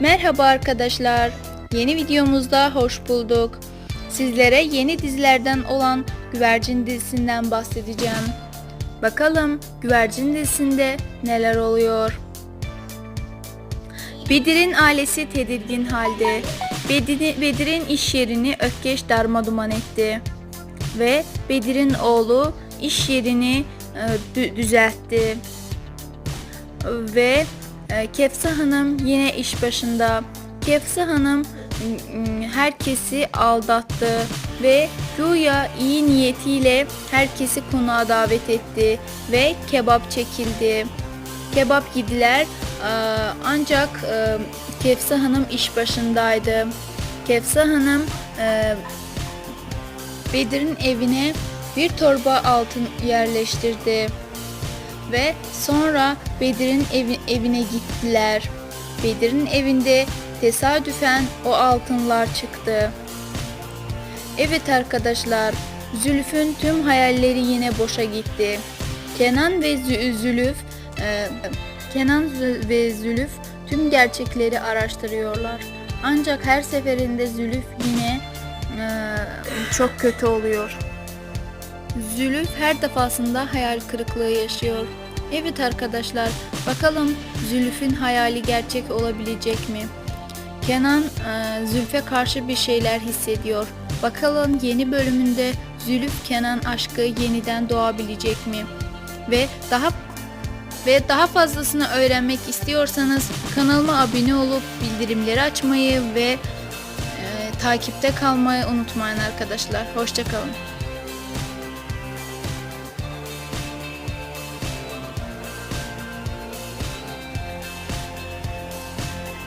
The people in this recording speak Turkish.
Merhaba arkadaşlar. Yeni videomuzda hoş bulduk. Sizlere yeni dizilerden olan Güvercin dizisinden bahsedeceğim. Bakalım Güvercin dizisinde neler oluyor? Bedir'in ailesi tedirgin halde. Bedir'i- Bedir'in iş yerini Ökkeş darmaduman etti. Ve Bedir'in oğlu iş yerini e, dü- düzeltti ve Kefsa Hanım yine iş başında. Kefsa Hanım m, herkesi aldattı ve güya iyi niyetiyle herkesi konağa davet etti ve kebap çekildi. Kebap yediler e, ancak Kefsa Hanım iş başındaydı. Kefsa Hanım Bedir'in evine bir torba altın yerleştirdi ve sonra Bedir'in evi, evine gittiler. Bedir'in evinde tesadüfen o altınlar çıktı. Evet arkadaşlar, Zülf'ün tüm hayalleri yine boşa gitti. Kenan ve Zü- Zülüf, e, Kenan ve Zülüf tüm gerçekleri araştırıyorlar. Ancak her seferinde Zülüf yine e, çok kötü oluyor. Zülüf her defasında hayal kırıklığı yaşıyor. Evet arkadaşlar, bakalım Zülüf'ün hayali gerçek olabilecek mi? Kenan e, Zülf'e karşı bir şeyler hissediyor. Bakalım yeni bölümünde Zülüf Kenan aşkı yeniden doğabilecek mi? Ve daha ve daha fazlasını öğrenmek istiyorsanız kanalıma abone olup bildirimleri açmayı ve e, takipte kalmayı unutmayın arkadaşlar. Hoşçakalın.